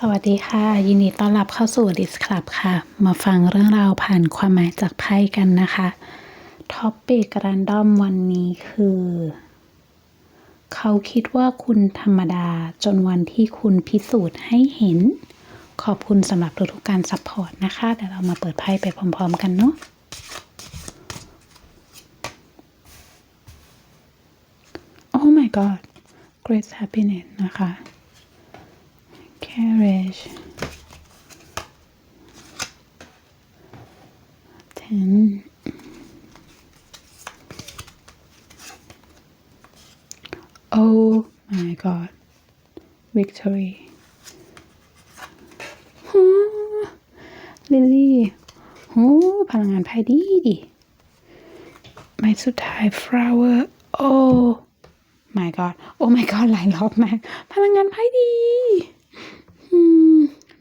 สวัสดีค่ะ ยินดีต้อนรับเข้าสู่ดิสคลับค่ะ มาฟังเรื่องราวผ่านความหมายจากไพ่กันนะคะท็อปปิกรันดอมวันนี้คือ เขาคิดว่าคุณธรรมดาจนวันที่คุณพิสูจน์ให้เห็น ขอบคุณสำหรับทุกๆการซัพพอร์ตนะคะเดี๋ยวเรามาเปิดไพ่ไปพร้อมๆกันเนาะ Oh my god great happiness นะคะ carriage ten oh my god victory ลิลลี่โหพลังงานไพ่ดีดีไม้สุดท้าย flower oh my god oh my god หลายรอบมาก พลังงานไพ่ดี อื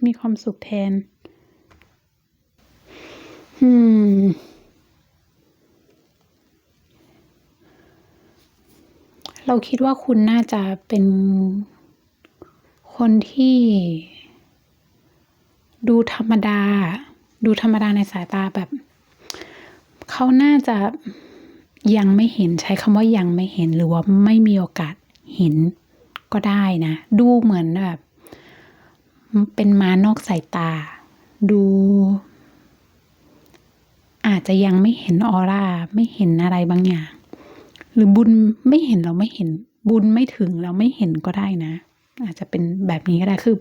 มีความสุขแทน อืม เราคิดว่าคุณน่าจะเป็นคนที่ดูธรรมดา ดูธรรมดาในสายตาแบบ เขาน่าจะยังไม่เห็นใช้คำว่ายังไม่เห็นหรือว่าไม่มีโอกาสเห็นก็ได้นะ ดูเหมือนแบบ เป็นมานอกสายตา ดู อาจจะยังไม่เห็นออร่า ไม่เห็นอะไรบางอย่าง หรือบุญไม่เห็นเราไม่เห็น บุญไม่ถึงเราไม่เห็นก็ได้นะ อาจจะเป็นแบบนี้ก็ได้คือ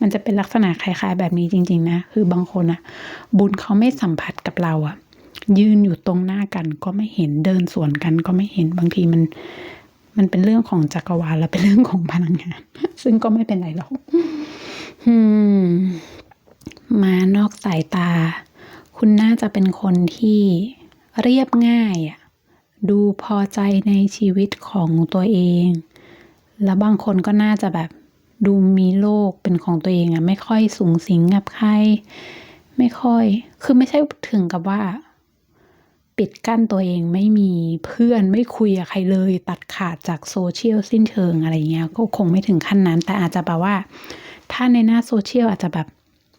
มันจะเป็นลักษณะคล้ายๆ แบบนี้จริง ๆ นะ คือบางคนอะบุญเขาไม่สัมผัสกับเราอะยืนอยู่ตรงหน้ากันก็ไม่เห็นเดินสวนกันก็ไม่เห็นบางทีมันมันเป็นเรื่องของจักรวาลและเป็นเรื่องของพลังงาน ซึ่งก็ไม่เป็นไรหรอก อืมมานอกสายตา คุณน่าจะเป็นคนที่เรียบง่ายอะดูพอใจในชีวิตของตัวเอง แล้วบางคนก็น่าจะแบบดูมีโลกเป็นของตัวเองอะไม่ค่อยสูงสิงกับใคร ไม่ค่อย คือไม่ใช่ถึงกับว่า ปิดกั้นตัวเองไม่มีเพื่อนไม่คุยกับใครเลย ตัดขาดจากโซเชียลสิ้นเชิงอะไรเงี้ย ก็คงไม่ถึงขั้นนั้น แต่อาจจะแบบว่า ถ้าในหน้าโซเชียลอาจจะแบบ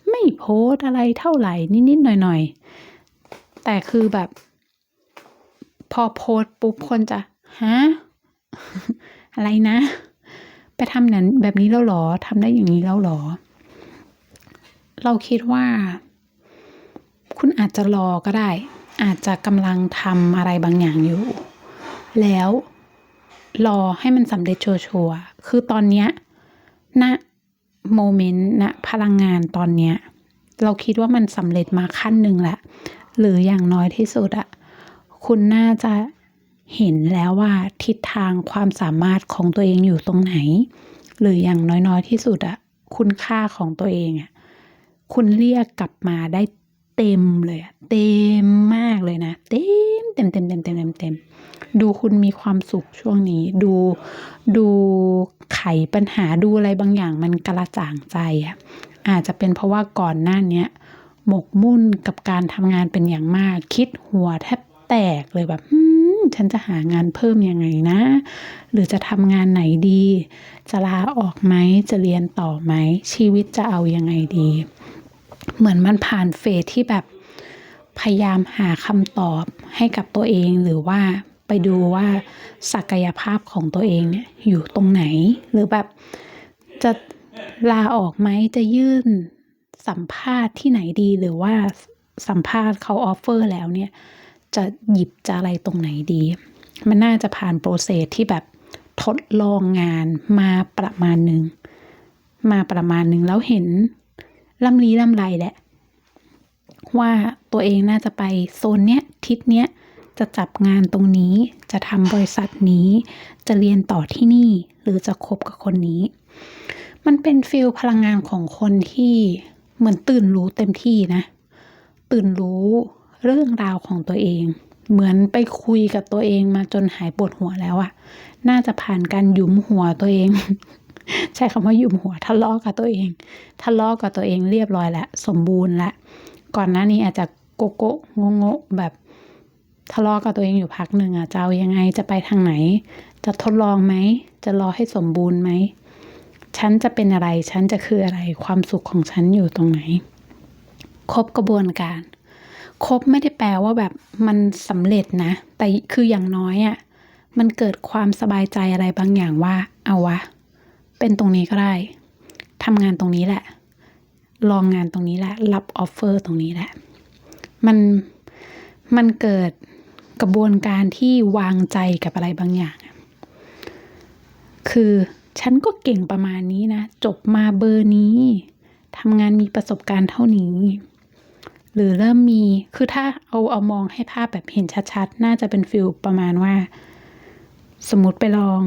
ไม่โพสอะไรเท่าไหร่นิดๆหน่อยๆ แต่คือแบบ พอโพสปุ๊บคนจะฮะอะไรนะ ไปทำนั้นแบบนี้แล้วหรอทำได้อย่างนี้แล้วหรอ เราคิดว่า คุณอาจจะรอก็ได้ อาจจะกำลังทำอะไรบางอย่างอยู่ แล้วรอให้มันสำเร็จชัวร์คือตอนเนี้ยณ โมเมนต์ณพลังงานตอนเนี้ย เราคิดว่ามันสำเร็จมาขั้นหนึ่งละหรืออย่างน้อยที่สุดอะคุณน่าจะเห็นแล้วว่าทิศทางความสามารถของตัวเองอยู่ตรงไหน หรืออย่างน้อยๆที่สุดอะคุณค่าของตัวเองอะคุณเรียกกลับมาได้ เต็มเลยอะเต็มมากเลยนะ เต็มเต็มเต็มเต็มเต็มเต็มเต็มดูคุณมีความสุขช่วงนี้ ดูดูไขปัญหาดูอะไรบางอย่างมันกระจ่างใจอะอาจจะเป็นเพราะว่าก่อนหน้าเนี้ยหมกมุ่นกับการทำงานเป็นอย่างมาก คิดหัวแทบแตกเลยแบบฉันจะหางานเพิ่มยังไงนะ หรือจะทำงานไหนดี จะลาออกไหมจะเรียนต่อไหมชีวิตจะเอายังไงดี เหมือนมันผ่านเฟสที่แบบพยายามหาคำตอบให้กับตัวเองหรือว่าไปดูว่าศักยภาพของตัวเองเนี่ยอยู่ตรงไหน หรือแบบจะลาออกไหมจะยื่นสัมภาษณ์ที่ไหนดีหรือว่าสัมภาษณ์เขาออฟเฟอร์แล้วเนี่ย จะหยิบจะอะไรตรงไหนดี มันน่าจะผ่านโปรเซสที่แบบทดลองงานมาประมาณหนึ่งมาประมาณหนึ่งแล้วเห็น ล่ำลีล่ำไรแหละ ว่าตัวเองน่าจะไปโซนเนี้ยทิศเนี้ยจะจับงานตรงนี้จะทำบริษัทนี้ จะเรียนต่อที่นี่ หรือจะคบกับคนนี้ มันเป็นฟิลพลังงานของคนที่เหมือนตื่นรู้เต็มที่นะ ตื่นรู้เรื่องราวของตัวเอง เหมือนไปคุยกับตัวเองมาจนหายปวดหัวแล้วอะน่าจะผ่านการยุมหัวตัวเอง ใช้คำว่ายุมหัวทะเลาะกับตัวเองทะเลาะกับตัวเองเรียบร้อยแล้วสมบูรณ์แล้วก่อนหน้านี้อาจจะโกโก้งงๆแบบทะเลาะกับตัวเองอยู่พักหนึ่งอะจะเอายังไงจะไปทางไหน จะทดลองไหมจะรอให้สมบูรณ์ไหมฉันจะเป็นอะไรฉันจะคืออะไรความสุขของฉันอยู่ตรงไหน ครบกระบวนการ ครบไม่ได้แปลว่าแบบมันสำเร็จนะ แต่คืออย่างน้อยอะ่ะมันเกิดความสบายใจอะไรบางอย่างว่า เอาวะ เป็นตรงนี้ก็ได้ทำงานตรงนี้แหละ ลองงานตรงนี้แหละ รับออฟเฟอร์ตรงนี้แหละ มัน มันเกิดกระบวนการที่วางใจกับอะไรบางอย่าง คือฉันก็เก่งประมาณนี้นะ จบมาเบอร์นี้ทำงานมีประสบการณ์เท่านี้ หรือเริ่มมี คือถ้าเอาเอามองให้ภาพแบบเห็นชัดๆ น่าจะเป็นฟิลประมาณว่า สมมติไปลอง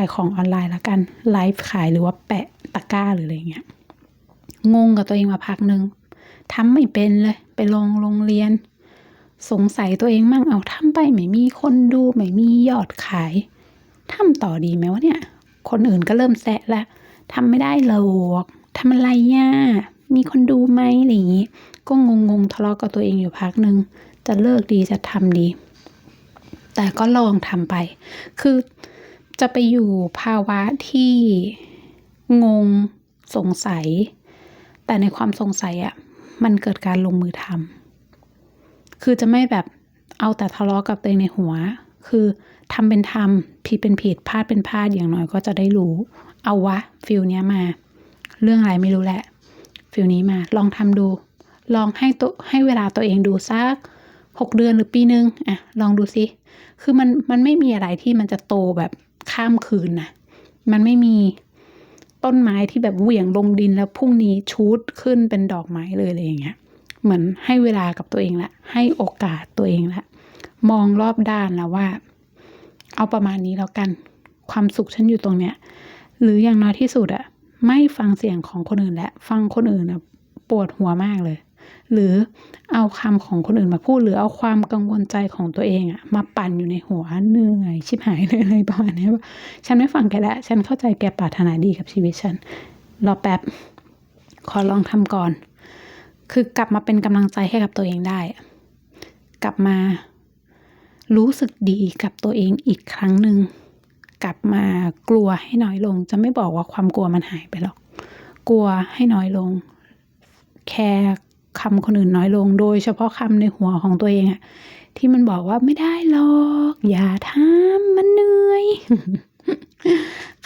ายของออนไลน์ล้วกันไลฟ์ขายหรือว่าแปะตะกร้าหรืออะไรเงี้ยงงกับตัวเองมาพักหนึ่งทำไม่เป็นเลย ไปลงโรงเรียน สงสัยตัวเองมั่งเอาทำไปไม่มีคนดูไม่มียอดขายทำต่อดีไหมวะเนี่ย คนอื่นก็เริ่มแซะแล้วทำไม่ได้หรอกทำอะไรย่ามีคนดูไหมอะไรอย่างงี้ ก็งงงๆทะเลาะกับตัวเองอยู่พักหนึ่งจะเลิกดีจะทำดี แต่ก็ลองทำไป คือ จะไปอยู่ภาวะที่งงสงสัย แต่ในความสงสัยอะ่ะมันเกิดการลงมือทำคือจะไม่แบบเอาแต่ทะเลาะกับตัวเองในหัว คือทำเป็นทำผิดเป็นผิดพลาดเป็นพลาดอย่างน้อยก็จะได้รู้ เอาวะฟิลเนี้ยมา เรื่องอะไรไม่รู้แหละฟิลนี้มาลองทำดู ลองให้ตัวให้เวลาตัวเองดูสักหกเดือนหรือปีนึงอะลองดูสิคือมันมันไม่มีอะไรที่มันจะโตแบบ ข้ามคืนนะมันไม่มีต้นไม้ที่แบบเหวี่ยงลงดินแล้วพรุ่งนี้ชูดขึ้นเป็นดอกไม้เลยอะไรอย่างเงี้ยเหมือนให้เวลากับตัวเองละ ให้โอกาสตัวเองละ มองรอบด้านแล้วว่า เอาประมาณนี้แล้วกัน ความสุขฉันอยู่ตรงเนี้ย หรืออย่างน้อยที่สุดอะไม่ฟังเสียงของคนอื่นและ ฟังคนอื่นอะปวดหัวมากเลย หรือเอาคำของคนอื่นมาพูด หรือเอาความกังวลใจของตัวเองอะมาปั่นอยู่ในหัวเหนื่อยชิบหายเลยอะไรประมาณนี้ว่าฉันไม่ฟังแกแล้วฉันเข้าใจแกปรารถนาดีกับชีวิตฉันรอแป๊บขอลองทำก่อน คือกลับมาเป็นกำลังใจให้กับตัวเองได้ กลับมารู้สึกดีกับตัวเองอีกครั้งหนึ่งกลับมากลัวให้น้อยลง จะไม่บอกว่าความกลัวมันหายไปหรอก กลัวให้น้อยลง แคร์ คำคนอื่นน้อยลง โดยเฉพาะคำในหัวของตัวเองอะที่มันบอกว่าไม่ได้หรอก อย่าทำมันเหนื่อย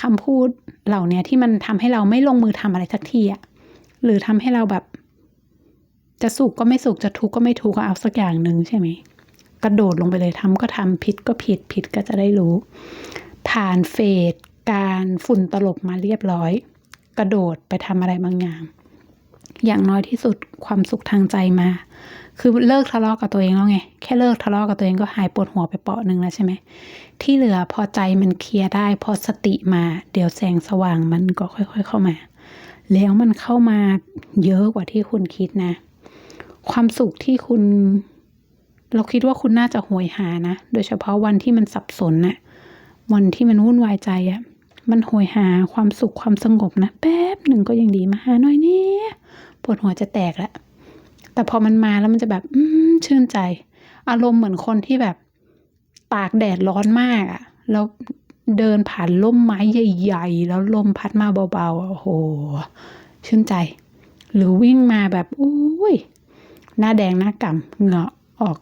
คำพูดเหล่านี้ที่มันทำให้เราไม่ลงมือทำอะไรสักทีอะหรือทำให้เราแบบ จะสุขก็ไม่สุขจะทุกข์ก็ไม่ทุกข์ก็เอาสักอย่างหนึ่งใช่ไหมกระโดดลงไปเลยทำก็ทำผิดก็ผิดผิดก็จะได้รู้ผ่านเฟสการฝุ่นตลบมาเรียบร้อย กระโดดไปทำอะไรบางอย่าง อย่างน้อยที่สุดความสุขทางใจมา คือเลิกทะเลาะกับตัวเองแล้วไง แค่เลิกทะเลาะกับตัวเองก็หายปวดหัวไปเปาะหนึ่งแล้วใช่ไหม ที่เหลือพอใจมันเคลียร์ได้ พอสติมา เดี๋ยวแสงสว่างมันก็ค่อยๆเข้ามา แล้วมันเข้ามาเยอะกว่าที่คุณคิดนะ ความสุขที่คุณ เราคิดว่าคุณน่าจะโหยหานะ โดยเฉพาะวันที่มันสับสนนะ่ะ วันที่มันวุ่นวายใจอะ่ะมันโหยหาความสุขความสงบนะ แป๊บหนึ่งก็ยังดีมาหาหน่อยเนี่ย ปวดหัวจะแตกแล้วแต่พอมันมาแล้วมันจะแบบชื่นใจ อารมณ์เหมือนคนที่แบบตากแดดร้อนมากอะ่ะ แล้วเดินผ่านร่มไม้ใหญ่ ๆ แล้วลมพัดมาเบาๆโอ้โห ชื่นใจ หรือวิ่งมาแบบอุ้ยหน้าแดงหน้ากำเหงื่อออก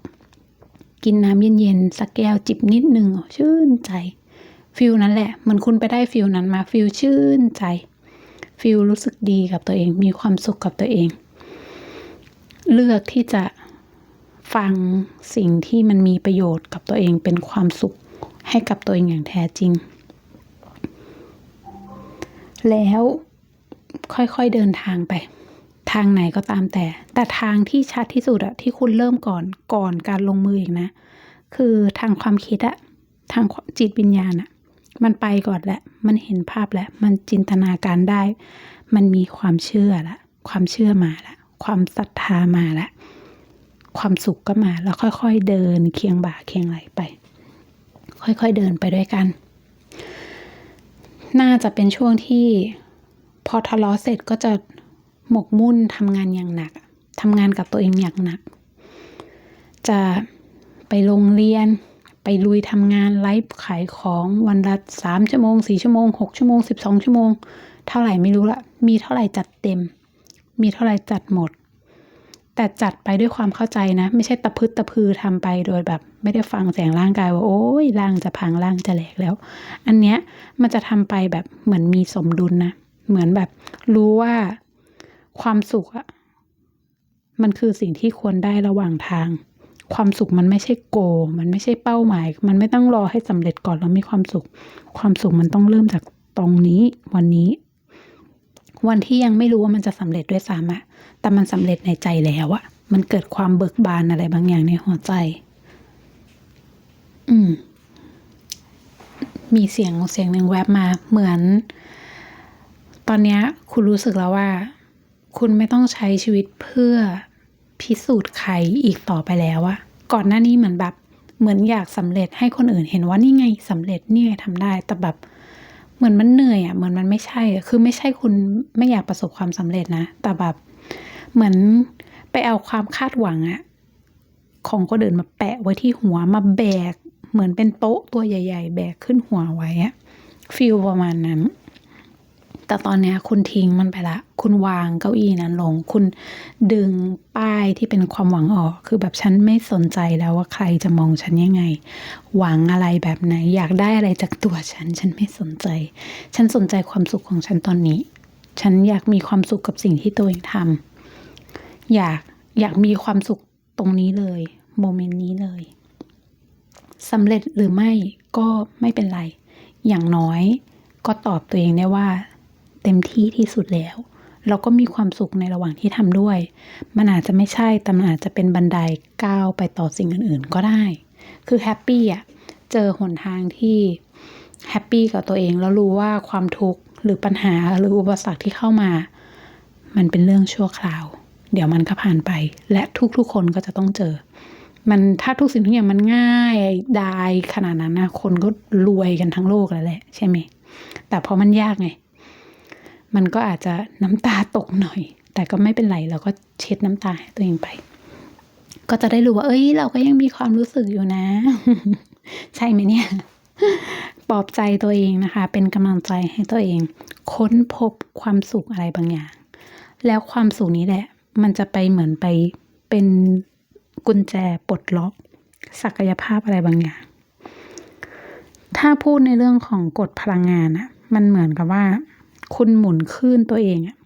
กินน้ำเย็นๆสักแก้วจิบนิดนึงชื่นใจฟิลนั้นแหละเหมือนคุณไปได้ฟิลนั้นมาฟิลชื่นใจ ฟิลรู้สึกดีกับตัวเอง มีความสุขกับตัวเอง เลือกที่จะฟังสิ่งที่มันมีประโยชน์กับตัวเองเป็นความสุขให้กับตัวเองอย่างแท้จริง แล้วค่อยๆเดินทางไป ทางไหนก็ตามแต่ แต่ทางที่ชัดที่สุดอะที่คุณเริ่มก่อนก่อนการลงมืออีกนะ คือทางความคิดอะทางจิตวิญญาณอะ มันไปก่อนแหละ มันเห็นภาพแล้ว มันจินตนาการได้ มันมีความเชื่อละ ความเชื่อมาละ ความศรัทธามาละ ความสุขก็มา แล้วค่อย ๆ เดินเคียงบ่าเคียงไหลไป ค่อยๆเดินไปด้วยกัน น่าจะเป็นช่วงที่พอทะเลาะเสร็จก็จะหมกมุ่นทำงานอย่างหนัก ทำงานกับตัวเองอย่างหนัก จะไปโรงเรียน ไปลุยทำงานไลฟ์ขายของวันละสามชั่วโมงสี่ชั่วโมงหกชั่วโมงสิบสองชั่วโมง เท่าไหร่ไม่รู้ละ มีเท่าไหร่จัดเต็ม มีเท่าไหร่จัดหมด แต่จัดไปด้วยความเข้าใจนะ ไม่ใช่ตะพึดตะพือทำไปโดยแบบ ไม่ได้ฟังเสียงร่างกายว่าโอ้ยร่างจะพังร่างจะแหลกแล้ว อันเนี้ยมันจะทำไปแบบเหมือนมีสมดุลนะ เหมือนแบบรู้ว่าความสุขอะมันคือสิ่งที่ควรได้ระหว่างทาง ความสุขมันไม่ใช่โก มันไม่ใช่เป้าหมาย มันไม่ต้องรอให้สำเร็จก่อนแล้วมีความสุข ความสุขมันต้องเริ่มจากตรงนี้วันนี้ วันที่ยังไม่รู้ว่ามันจะสำเร็จด้วยซ้ำอะแต่มันสำเร็จในใจแล้วอะมันเกิดความเบิกบานอะไรบางอย่างในหัวใจ อืม มีเสียงเสียงหนึ่งแวบมา เหมือน ตอนนี้คุณรู้สึกแล้วว่า คุณไม่ต้องใช้ชีวิตเพื่อ พิสูจน์ใครอีกต่อไปแล้วอะก่อนหน้านี้เหมือนแบบ เหมือนอยากสำเร็จให้คนอื่นเห็นว่านี่ไงสำเร็จนี่ไงทำได้ แต่แบบเหมือนมันเหนื่อยอะเหมือนมันไม่ใช่ คือไม่ใช่คุณไม่อยากประสบความสำเร็จนะ แต่แบบเหมือนไปเอาความคาดหวังอะของคนอื่นมาแปะไว้ที่หัวมาแบก เหมือนเป็นโต๊ะตัวใหญ่ ๆ แบกขึ้นหัวไว้อะฟีลประมาณนั้น แต่ตอนนี้คุณทิ้งมันไปละ คุณวางเก้าอี้นั้นลง คุณดึงป้ายที่เป็นความหวังออก คือแบบฉันไม่สนใจแล้วว่าใครจะมองฉันยังไง หวังอะไรแบบไหน อยากได้อะไรจากตัวฉัน ฉันไม่สนใจ ฉันสนใจความสุขของฉันตอนนี้ ฉันอยากมีความสุขกับสิ่งที่ตัวเองทำอยากอยากมีความสุขตรงนี้เลยโมเมนต์นี้เลยสำเร็จหรือไม่ก็ไม่เป็นไร อย่างน้อยก็ตอบตัวเองได้ว่า เต็มที่ที่สุดแล้ว เราก็มีความสุขในระหว่างที่ทำด้วย มันอาจจะไม่ใช่แต่มันอาจจะเป็นบันไดก้าวไปต่อสิ่งอื่น ๆ ก็ได้ คือแฮปปี้อะเจอหนทางที่แฮปปี้กับตัวเองแล้วรู้ว่าความทุกข์หรือปัญหาหรืออุปสรรคที่เข้ามา มันเป็นเรื่องชั่วคราว เดี๋ยวมันก็ผ่านไป และทุกๆคนก็จะต้องเจอ มันถ้าทุกสิ่งทุกอย่างมันง่ายดายขนาดนั้นนะคนก็รวยกันทั้งโลกแล้วแหละ ใช่ไหมแต่พอมันยากไง มันก็อาจจะน้ำตาตกหน่อย แต่ก็ไม่เป็นไรเราก็เช็ดน้ำตาให้ตัวเองไป ก็จะได้รู้ว่า เอ้ย เราก็ยังมีความรู้สึกอยู่นะ ใช่ไหมเนี่ยปลอบใจตัวเองนะคะ เป็นกำลังใจให้ตัวเอง ค้นพบความสุขอะไรบางอย่าง แล้วความสุขนี้แหละ มันจะไปเหมือนไปเป็นกุญแจปลดล็อก ศักยภาพอะไรบางอย่าง ถ้าพูดในเรื่องของกฎพลังงานอะมันเหมือนกับว่า คุณหมุนคลื่นตัวเองอะ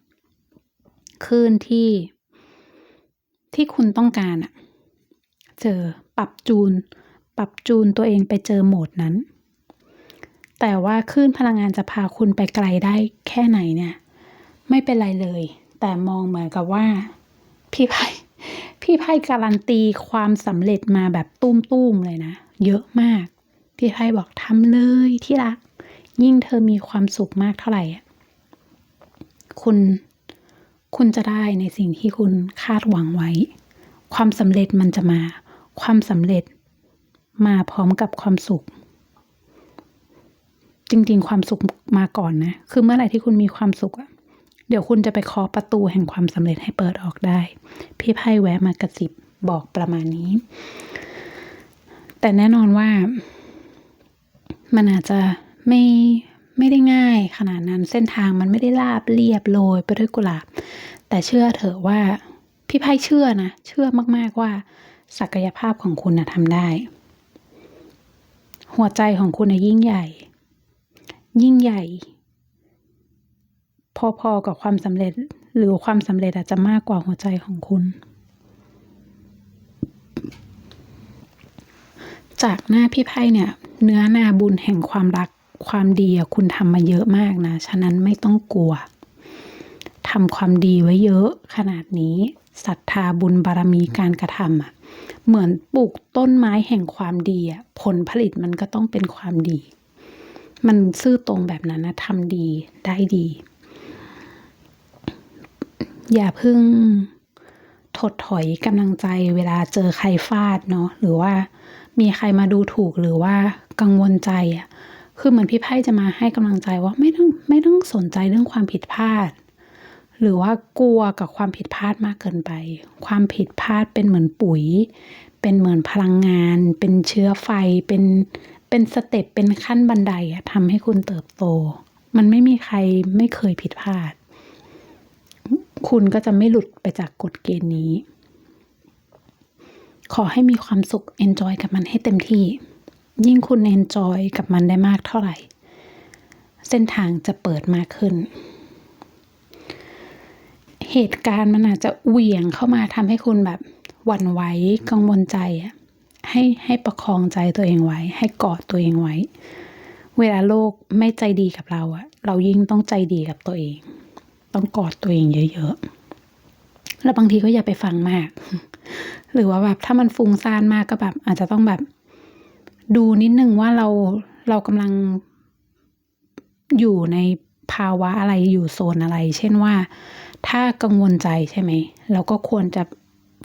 คลื่นที่ที่คุณต้องการอะเจอปรับจูน ปรับจูนตัวเองไปเจอโหมดนั้น แต่ว่าคลื่นพลังงานจะพาคุณไปไกลได้แค่ไหนเนี่ย ไม่เป็นไรเลย แต่มองเหมือนกับว่า พี่ไพ่พี่ไพ่การันตีความสำเร็จมาแบบตุ้มๆเลยนะ เยอะมาก พี่ไพ่บอกทำเลยที่รัก ยิ่งเธอมีความสุขมากเท่าไหร่อะ คุณ คุณจะได้ในสิ่งที่คุณคาดหวังไว้ ความสำเร็จมันจะมา ความสำเร็จมาพร้อมกับความสุข จริงๆ ความสุขมาก่อนนะ คือเมื่อไหร่ที่คุณมีความสุขอะเดี๋ยวคุณจะไปเคาะประตูแห่งความสำเร็จให้เปิดออกได้ พี่ไพ่แวะมากระซิบบอกประมาณนี้ แต่แน่นอนว่ามันอาจจะไม่ ไม่ได้ง่ายขนาดนั้นเส้นทางมันไม่ได้ราบเรียบโรยไปด้วยกุหลาบ แต่เชื่อเถอะว่าพี่ไพ่เชื่อนะ เชื่อมากๆว่า ศักยภาพของคุณนะทำได้ หัวใจของคุณนะยิ่งใหญ่ ยิ่งใหญ่ พอๆกับความสำเร็จหรือความสำเร็จอาจจะมากกว่าหัวใจของคุณ จากหน้าพี่ไพ่เนี่ย เนื้อนาบุญแห่งความรัก ความดีคุณทำมาเยอะมากนะ ฉะนั้นไม่ต้องกลัวทำความดีไว้เยอะขนาดนี้ศรัทธาบุญบารมีการกระทำอะเหมือนปลูกต้นไม้แห่งความดีอะผลผลิตมันก็ต้องเป็นความดี มันซื่อตรงแบบนั้นนะทำดีได้ดี อย่าเพิ่งถดถอยกำลังใจเวลาเจอใครฟาดเนาะหรือว่ามีใครมาดูถูกหรือว่ากังวลใจอะ คือเหมือนพี่ไพ่จะมาให้กำลังใจว่าไม่ต้องไม่ต้องสนใจเรื่องความผิดพลาด หรือว่ากลัวกับความผิดพลาดมากเกินไป ความผิดพลาดเป็นเหมือนปุ๋ย เป็นเหมือนพลังงาน เป็นเชื้อไฟเป็นเป็นสเต็ปเป็นขั้นบันไดอะทำให้คุณเติบโต มันไม่มีใครไม่เคยผิดพลาด คุณก็จะไม่หลุดไปจากกฎเกณฑ์นี้ ขอให้มีความสุข enjoy กับมันให้เต็มที่ ยิ่งคุณ enjoy กับมันได้มากเท่าไหร่ เส้นทางจะเปิดมากขึ้น เหตุการณ์มันอาจจะเหวี่ยงเข้ามาทำให้คุณแบบหวั่นไหวกังวลใจให้ให้ประคองใจตัวเองไว้ ให้กอดตัวเองไว้ เวลาโลกไม่ใจดีกับเราอะเรายิ่งต้องใจดีกับตัวเอง ต้องกอดตัวเองเยอะๆแล้วบางทีก็อย่าไปฟังมาก หรือว่าแบบถ้ามันฟุ้งซ่านมากก็แบบอาจจะต้องแบบ ดูนิดนึงว่าเราเรากำลังอยู่ในภาวะอะไรอยู่โซนอะไร เช่นว่า ถ้ากังวลใจใช่ไหมเราก็ควรจะ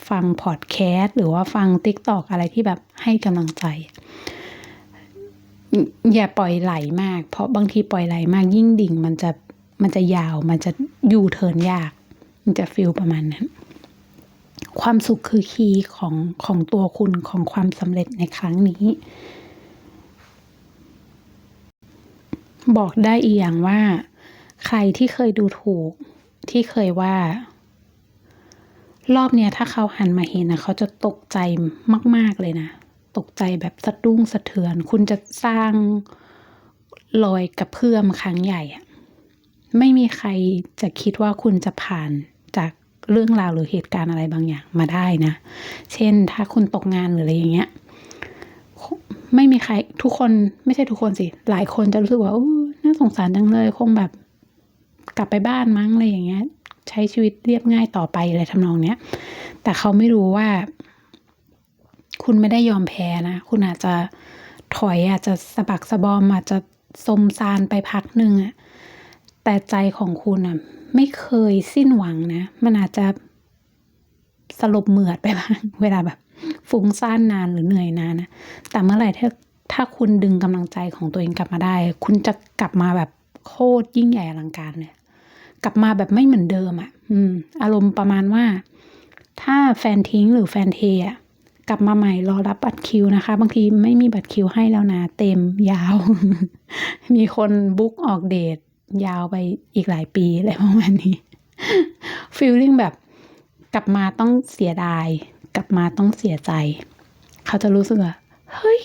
ฟังพอดแคสต์หรือว่าฟังติ๊กตอกอะไรที่แบบให้กำลังใจ อย่าปล่อยไหลมาก เพราะบางทีปล่อยไหลมากยิ่งดิ่งมันจะมันจะยาวมันจะยูเทิร์นยาก มันจะฟิลประมาณนั้น ความสุขคือคีย์ของของตัวคุณของความสำเร็จในครั้งนี้ บอกได้อีกอย่างว่า ใครที่เคยดูถูก ที่เคยว่า รอบเนี้ยถ้าเขาหันมาเห็นนะเขาจะตกใจมาก ๆเลยนะ ตกใจแบบสะดุ้งสะเทือน คุณจะสร้างรอยกระเพื่อมครั้งใหญ่อะไม่มีใครจะคิดว่าคุณจะผ่าน เรื่องราวหรือเหตุการณ์อะไรบางอย่างมาได้นะ เช่นถ้าคุณตกงานหรืออะไรอย่างเงี้ยไม่มีใครทุกคนไม่ใช่ทุกคนสิ หลายคนจะรู้สึกว่าโอ้น่าสงสารจังเลย คงแบบกลับไปบ้านมั้งอะไรอย่างเงี้ย ใช้ชีวิตเรียบง่ายต่อไปอะไรทำนองเนี้ย แต่เขาไม่รู้ว่า คุณไม่ได้ยอมแพ้นะ คุณอาจจะถอยอาจจะสะบักสะบอมอาจจะสมซานไปพักหนึ่งอะแต่ใจของคุณอะ ไม่เคยสิ้นหวังนะ มันอาจจะสลบเหมือดไปบ้างเวลาแบบฟุ้งซ่านนานหรือเหนื่อยนานนะ แต่เมื่อไหร่ถ้าถ้าคุณดึงกำลังใจของตัวเองกลับมาได้ คุณจะกลับมาแบบโคตรยิ่งใหญ่อลังการเลยกลับมาแบบไม่เหมือนเดิมอะ่ะ อืม อารมณ์ประมาณว่า ถ้าแฟนทิ้งหรือแฟนเทอะกลับมาใหม่รอรับบัตรคิวนะคะ บางทีไม่มีบัตรคิวให้แล้วนะ เต็มยาว มีคนบุ๊กออกเดท ยาวไปอีกหลายปีอะไรประมาณนี้ฟีลลิ่งแบบกลับมาต้องเสียดาย กลับมาต้องเสียใจ เขาจะรู้สึกว่าเฮ้ย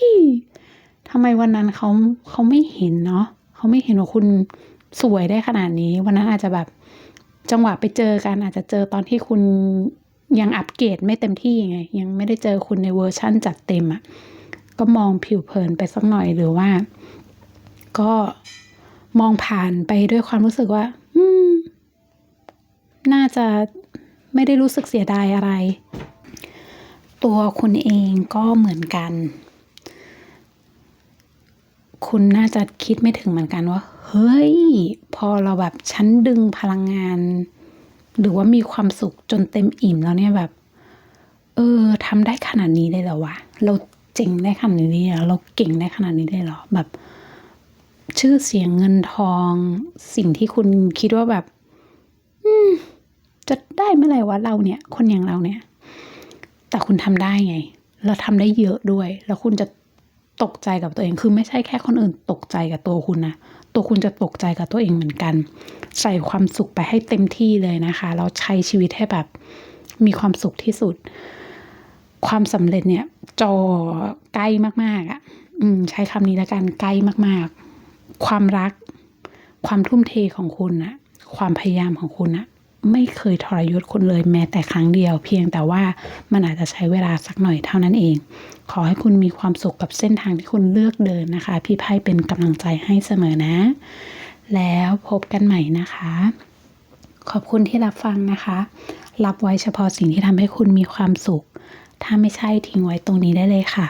ทำไมวันนั้นเขาเขาไม่เห็นเนาะเขาไม่เห็นว่าคุณสวยได้ขนาดนี้ วันนั้นอาจจะแบบจังหวะไปเจอกันอาจจะเจอตอนที่คุณยังอัปเกรดไม่เต็มที่ไง ยังไม่ได้เจอคุณในเวอร์ชั่นจัดเต็มอะ่ะก็มองผิวเผินไปสักหน่อยหรือว่า ก็ มองผ่านไปด้วยความรู้สึกว่า อืม น่าจะไม่ได้รู้สึกเสียดายอะไร ตัวคุณเองก็เหมือนกัน คุณน่าจะคิดไม่ถึงเหมือนกันว่า เฮ้ย พอเราแบบฉันดึงพลังงาน หรือว่ามีความสุขจนเต็มอิ่มแล้วเนี่ยแบบ เออทำได้ขนาดนี้เลยเหรอวะ เราเจ๋งได้ขนาดนี้เหรอเราเก่งได้ขนาดนี้เลยเหรอแบบ ชื่อเสียงเงินทอง สิ่งที่คุณคิดว่าแบบอืมจะได้เมื่อไหร่วะเราเนี่ย คนอย่างเราเนี่ย แต่คุณทำได้ไง เราทำได้เยอะด้วย แล้วคุณจะตกใจกับตัวเอง คือไม่ใช่แค่คนอื่นตกใจกับตัวคุณนะ ตัวคุณจะตกใจกับตัวเองเหมือนกัน ใส่ความสุขไปให้เต็มที่เลยนะคะแล้วใช้ชีวิตให้แบบมีความสุขที่สุด ความสำเร็จเนี่ยจอใกล้มากๆอะ่ะ อืม ใช้คำนี้แล้วกันใกล้มากๆ ความรัก ความทุ่มเทของคุณนะความพยายามของคุณนะไม่เคยทรยศคุณเลยแม้แต่ครั้งเดียว เพียงแต่ว่ามันอาจจะใช้เวลาสักหน่อยเท่านั้นเอง ขอให้คุณมีความสุขกับเส้นทางที่คุณเลือกเดินนะคะ พี่ไพ่เป็นกำลังใจให้เสมอนะ แล้วพบกันใหม่นะคะ ขอบคุณที่รับฟังนะคะ รับไว้เฉพาะสิ่งที่ทำให้คุณมีความสุข ถ้าไม่ใช่ทิ้งไว้ตรงนี้ได้เลยค่ะ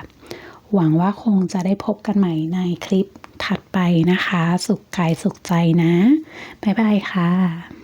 หวังว่าคงจะได้พบกันใหม่ในคลิป ถัดไปนะคะ สุขกายสุขใจนะ บ๊ายบายค่ะ